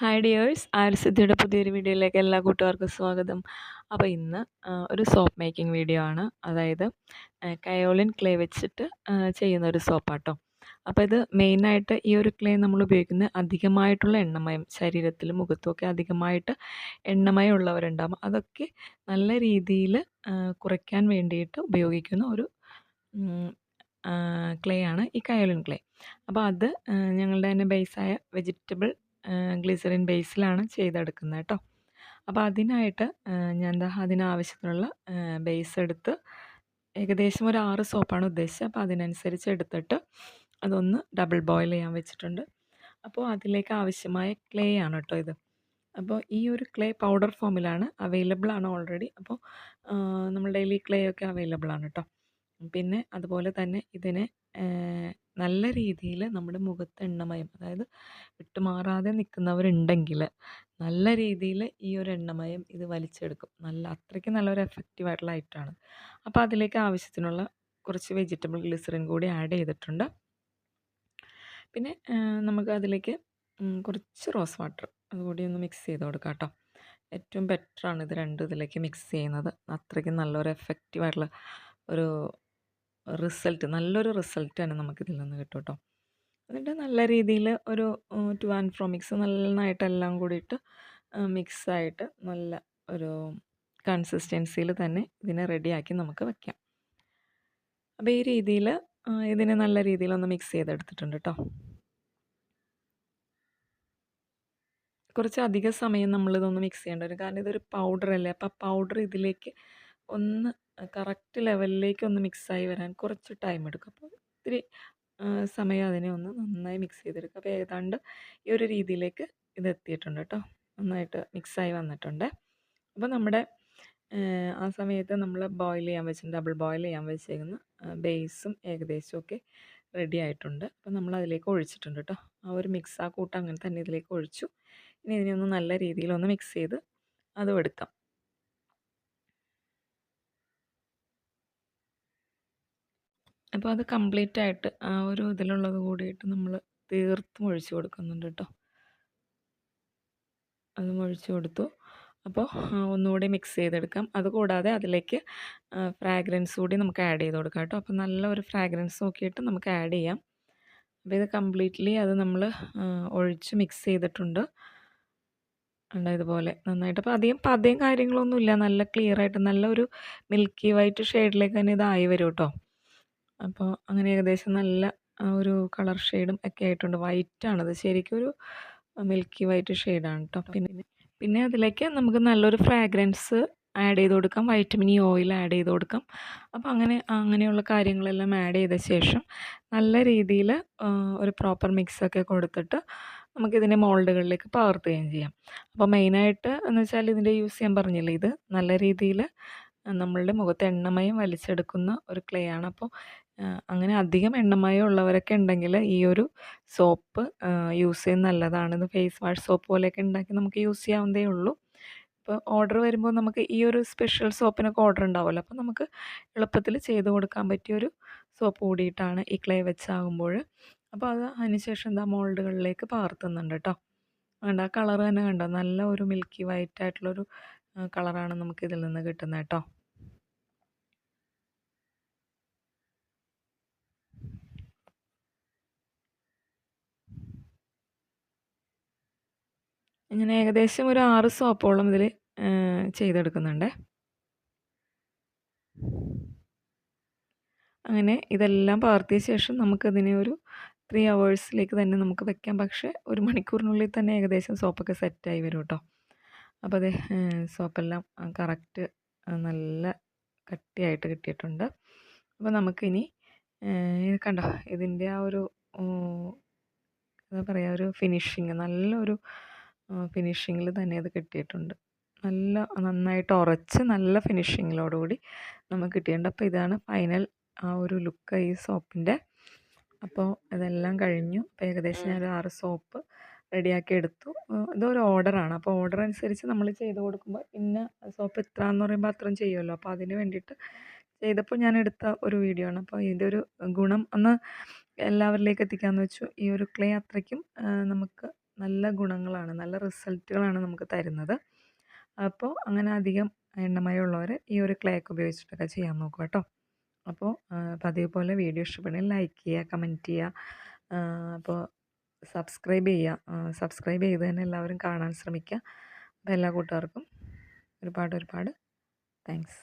Hi dears ആരസിദ്ധിയുടെ പുതിയൊരു വീഡിയോയിലേക്ക് എല്ലാ കൂട്ടുകാർക്കും സ്വാഗതം. അപ്പോൾ ഇന്ന് ഒരു സോപ്പ് മേക്കിംഗ് വീഡിയോ ആണ്. അതായത് കയോളിൻ ക്ലേ വെച്ചിട്ട് ചെയ്യുന്ന ഒരു സോപ്പാട്ടോ അപ്പോൾ ഇത് മെയിനായിട്ട് ഈ ഒരു ക്ലേ നമ്മൾ ഉപയോഗിക്കുന്നത് അധികമായിട്ടുള്ള എണ്ണമയം ശരീരത്തിലും മുഖത്തുമൊക്കെ അധികമായിട്ട് എണ്ണമയം ഉള്ളവരുണ്ടാകും അതൊക്കെ നല്ല രീതിയിൽ കുറയ്ക്കാൻ വേണ്ടിയിട്ട് ഉപയോഗിക്കുന്ന ഒരു ക്ലേ ആണ് ഈ കയോളിൻ ക്ലേ അപ്പോൾ അത് ഞങ്ങളുടെ തന്നെ ബേസായ വെജിറ്റബിൾ ഗ്ലിസറിൻ ബേസിലാണ് ചെയ്തെടുക്കുന്നത് കേട്ടോ. അപ്പോൾ അതിനായിട്ട് ഞാൻ എന്താ അതിനാവശ്യത്തിനുള്ള ബേസ് എടുത്ത് ഏകദേശം ഒരു ആറ് സോപ്പാണ് ഉദ്ദേശിച്ചത്. അപ്പോൾ അതിനനുസരിച്ച് എടുത്തിട്ട് അതൊന്ന് ഡബിൾ ബോയിൽ ചെയ്യാൻ വെച്ചിട്ടുണ്ട്. അപ്പോൾ അതിലേക്ക് ആവശ്യമായ ക്ലേ ആണ് കേട്ടോ ഇത്. അപ്പോൾ ഈ ഒരു ക്ലേ പൗഡർ ഫോമിലാണ് അവൈലബിൾ ആണ് ഓൾറെഡി അപ്പോൾ നമ്മൾ ഡെയിലി ക്ലേ ഒക്കെ അവൈലബിൾ ആണ് കേട്ടോ. പിന്നെ അതുപോലെ തന്നെ ഇതിനെ നല്ല രീതിയിൽ നമ്മുടെ മുഖത്ത് എണ്ണമയം അതായത് വിട്ടുമാറാതെ നിൽക്കുന്നവരുണ്ടെങ്കിൽ നല്ല രീതിയിൽ ഈ ഒരു എണ്ണമയം ഇത് വലിച്ചെടുക്കും. നല്ല അത്രയ്ക്ക് നല്ലൊരു എഫക്റ്റീവ് ആയിട്ടുള്ള ഐറ്റമാണ് അപ്പോൾ അതിലേക്ക് ആവശ്യത്തിനുള്ള കുറച്ച് വെജിറ്റബിൾ ഗ്ലിസറിൻ കൂടി ആഡ് ചെയ്തിട്ടുണ്ട്. പിന്നെ നമുക്ക് അതിലേക്ക് കുറച്ച് റോസ് വാട്ടർ അതുകൂടി ഒന്ന് മിക്സ് ചെയ്ത് കൊടുക്കാം കേട്ടോ. ഏറ്റവും ബെറ്ററാണ് ഇത് രണ്ടും ഇതിലേക്ക് മിക്സ് ചെയ്യുന്നത്. അത്രയ്ക്ക് നല്ലൊരു എഫക്റ്റീവ് ആയിട്ടുള്ള ഒരു റിസൾട്ട് നല്ലൊരു റിസൾട്ടാണ് നമുക്കിതിൽ നിന്ന് കിട്ടും കേട്ടോ എന്നിട്ട് നല്ല രീതിയിൽ ഒരു ടു ആൻഡ് ഫ്രോ മിക്സ് നന്നായിട്ട് എല്ലാം കൂടിയിട്ട് മിക്സായിട്ട് നല്ല ഒരു കൺസിസ്റ്റൻസിയിൽ തന്നെ ഇതിനെ റെഡിയാക്കി നമുക്ക് വയ്ക്കാം അപ്പോൾ ഈ രീതിയിൽ ഇതിനെ നല്ല രീതിയിലൊന്ന് മിക്സ് ചെയ്തെടുത്തിട്ടുണ്ട് കേട്ടോ. കുറച്ച് അധിക സമയം നമ്മളിതൊന്ന് മിക്സ് ചെയ്യേണ്ടി വരും കാരണം ഇതൊരു പൗഡർ അല്ലേ അപ്പോൾ ആ പൗഡർ ഇതിലേക്ക് ഒന്ന് കറക്റ്റ് ലെവലിലേക്ക് ഒന്ന് മിക്സായി വരാൻ കുറച്ച് ടൈം എടുക്കും. അപ്പോൾ ഇത്തിരി സമയം അതിനെ ഒന്ന് നന്നായി മിക്സ് ചെയ്തെടുക്കുക അപ്പോൾ ഏതാണ്ട് ഈ ഒരു രീതിയിലേക്ക് ഇത് എത്തിയിട്ടുണ്ട് കേട്ടോ. നന്നായിട്ട് മിക്സായി വന്നിട്ടുണ്ട്. അപ്പോൾ നമ്മുടെ ആ സമയത്ത് നമ്മൾ ബോയിൽ ചെയ്യാൻ വെച്ചിട്ടുണ്ട് ഡബിൾ ബോയിൽ ചെയ്യാൻ വെച്ചേക്കുന്ന ബേസും ഏകദേശം ഒക്കെ റെഡി ആയിട്ടുണ്ട്. അപ്പോൾ നമ്മൾ അതിലേക്ക് ഒഴിച്ചിട്ടുണ്ട് കേട്ടോ. ആ ഒരു മിക്സ് ആ കൂട്ടം അങ്ങനെ തന്നെ ഇതിലേക്ക് ഒഴിച്ചു. ഇനി ഇതിനെ ഒന്ന് നല്ല രീതിയിലൊന്ന് മിക്സ് ചെയ്ത് അതും എടുക്കാം. അപ്പോൾ അത് കംപ്ലീറ്റ് ആയിട്ട് ആ ഒരു ഇതിലുള്ളത് കൂടിയിട്ട് നമ്മൾ തീർത്തും ഒഴിച്ചു കൊടുക്കുന്നുണ്ട് കേട്ടോ അത് ഒഴിച്ചു കൊടുത്തു. അപ്പോൾ ഒന്നുകൂടി മിക്സ് ചെയ്തെടുക്കാം. അതുകൂടാതെ അതിലേക്ക് ഫ്രാഗ്രൻസ് കൂടി നമുക്ക് ആഡ് ചെയ്ത് കൊടുക്കാം കേട്ടോ അപ്പോൾ നല്ല ഒരു ഫ്രാഗ്രൻസ് നോക്കിയിട്ട് നമുക്ക് ആഡ് ചെയ്യാം. അപ്പോൾ ഇത് കംപ്ലീറ്റ്ലി അത് നമ്മൾ ഒഴിച്ച് മിക്സ് ചെയ്തിട്ടുണ്ട്. ഉണ്ട് ഇതുപോലെ നന്നായിട്ട്. അപ്പോൾ അധികം പതയും കാര്യങ്ങളൊന്നുമില്ല. നല്ല ക്ലിയർ ആയിട്ട് നല്ലൊരു മിൽക്കി വൈറ്റ് ഷെയ്ഡിലേക്ക് തന്നെ ഇതായി വരും കേട്ടോ അപ്പോൾ അങ്ങനെ ഏകദേശം നല്ല ഒരു കളർ ഷെയ്ഡും ഒക്കെ ആയിട്ടുണ്ട്. വൈറ്റാണത് ശരിക്കും ഒരു മിൽക്കി വൈറ്റ് ഷെയ്ഡാണ് കേട്ടോ പിന്നെ പിന്നെ അതിലേക്ക് നമുക്ക് നല്ലൊരു ഫ്രാഗ്രൻസ് ആഡ് ചെയ്ത് കൊടുക്കാം. വൈറ്റമിൻ ഇ ഓയിൽ ആഡ് ചെയ്ത് കൊടുക്കാം. അപ്പോൾ അങ്ങനെ അങ്ങനെയുള്ള കാര്യങ്ങളെല്ലാം ആഡ് ചെയ്ത ശേഷം നല്ല രീതിയിൽ ഒരു പ്രോപ്പർ മിക്സൊക്കെ കൊടുത്തിട്ട് നമുക്കിതിനെ മോൾഡുകളിലേക്ക് പകർത്തുകയും ചെയ്യാം. അപ്പോൾ മെയിനായിട്ട് എന്ന് വെച്ചാൽ ഇതിന്റെ യൂസ് ചെയ്യാൻ പറഞ്ഞില്ലേ? ഇത് നല്ല രീതിയിൽ നമ്മളുടെ മുഖത്ത് എണ്ണമയം വലിച്ചെടുക്കുന്ന ഒരു ക്ലേ ആണ്. അപ്പോൾ അങ്ങനെ അധികം എണ്ണമയം ഉള്ളവരൊക്കെ ഉണ്ടെങ്കിൽ ഈ ഒരു സോപ്പ് യൂസ് ചെയ്യുന്നത് നല്ലതാണ്. ഇത് ഫേസ് വാഷ് സോപ്പ് പോലെയൊക്കെ ഉണ്ടാക്കി നമുക്ക് യൂസ് ചെയ്യാവുന്നതേ ഉള്ളൂ. ഇപ്പോൾ ഓർഡർ വരുമ്പോൾ നമുക്ക് ഈ ഒരു സ്പെഷ്യൽ സോപ്പിനൊക്കെ ഓർഡർ ഉണ്ടാവുമല്ലോ. അപ്പോൾ നമുക്ക് എളുപ്പത്തിൽ ചെയ്ത് കൊടുക്കാൻ പറ്റിയ ഒരു സോപ്പ് കൂടിയിട്ടാണ് ഈ ക്ലേ വെച്ചാകുമ്പോൾ. അപ്പോൾ അത് അതിനുശേഷം എന്താ മോൾഡുകളിലേക്ക് പകർത്തുന്നുണ്ട് കേട്ടോ. വേണ്ട ആ കളർ തന്നെ കണ്ടോ? നല്ല ഒരു മിൽക്കി വൈറ്റ് ആയിട്ടുള്ളൊരു കളറാണ് നമുക്ക് ഇതിൽ നിന്ന് കിട്ടുന്നത് കേട്ടോ. ഇങ്ങനെ ഏകദേശം ഒരു ആറ് സോപ്പോളം ഇതിൽ ചെയ്തെടുക്കുന്നുണ്ട്. അങ്ങനെ ഇതെല്ലാം പകർത്തിയ ശേഷം നമുക്കതിനെ ഒരു ത്രീ അവേഴ്സിലേക്ക് തന്നെ നമുക്ക് വെക്കാം. പക്ഷേ ഒരു മണിക്കൂറിനുള്ളിൽ തന്നെ ഏകദേശം സോപ്പൊക്കെ സെറ്റായി വരും കേട്ടോ. അപ്പോൾ അത് സോപ്പെല്ലാം കറക്റ്റ് നല്ല കട്ടിയായിട്ട് കിട്ടിയിട്ടുണ്ട്. അപ്പോൾ നമുക്കിനി കണ്ടോ? ഇതിന്റെ ആ ഒരു എന്താ പറയുക ഒരു ഫിനിഷിങ് നല്ലൊരു ഫിനിഷിങ്ങിൽ തന്നെ അത് കിട്ടിയിട്ടുണ്ട്. നല്ല നന്നായിട്ട് ഉറച്ച് നല്ല ഫിനിഷിങ്ങിലോടുകൂടി നമുക്ക് കിട്ടിയിട്ടുണ്ട്. അപ്പോൾ ഇതാണ് ഫൈനൽ ആ ഒരു ലുക്ക് ഈ സോപ്പിന്റെ. അപ്പോൾ ഇതെല്ലാം കഴിഞ്ഞു. അപ്പോൾ ഏകദേശം ഞാൻ ആറ് സോപ്പ് റെഡിയാക്കി എടുത്തു. ഇതൊരു ഓർഡറാണ് അപ്പോൾ ഓർഡർ അനുസരിച്ച് നമ്മൾ ചെയ്ത് കൊടുക്കുമ്പോൾ ഇന്ന സോപ്പ് ഇത്ര എന്ന് പറയുമ്പോൾ അത്രയും ചെയ്യുമല്ലോ. അപ്പോൾ അതിന് വേണ്ടിയിട്ട് ചെയ്തപ്പോൾ ഞാൻ എടുത്ത ഒരു വീഡിയോ ആണ്. അപ്പോൾ ഇതിന്റെ ഒരു ഗുണം ഒന്ന് എല്ലാവരിലേക്ക് എത്തിക്കാമെന്ന് വെച്ചു. ഈ ഒരു ക്ലേ അത്രയ്ക്കും നമുക്ക് നല്ല ഗുണങ്ങളാണ് നല്ല റിസൾട്ടുകളാണ് നമുക്ക് തരുന്നത്. അപ്പോൾ അങ്ങനെ അധികം എണ്ണമയമുള്ളവർ ഈ ഒരു ക്ലേക്ക് ഉപയോഗിച്ചിട്ടൊക്കെ ചെയ്യാൻ നോക്കുക കേട്ടോ. അപ്പോൾ പതിവ് പോലെ വീഡിയോ ഇഷ്ടപ്പെടുന്നെങ്കിൽ ലൈക്ക് ചെയ്യുക കമന്റ് ചെയ്യുക അപ്പോൾ സബ്സ്ക്രൈബ് ചെയ്യുക സബ്സ്ക്രൈബ് ചെയ്ത് തന്നെ എല്ലാവരും കാണാൻ ശ്രമിക്കുക. അപ്പോൾ എല്ലാ കൂട്ടുകാർക്കും ഒരുപാട് ഒരുപാട് താങ്ക്സ്.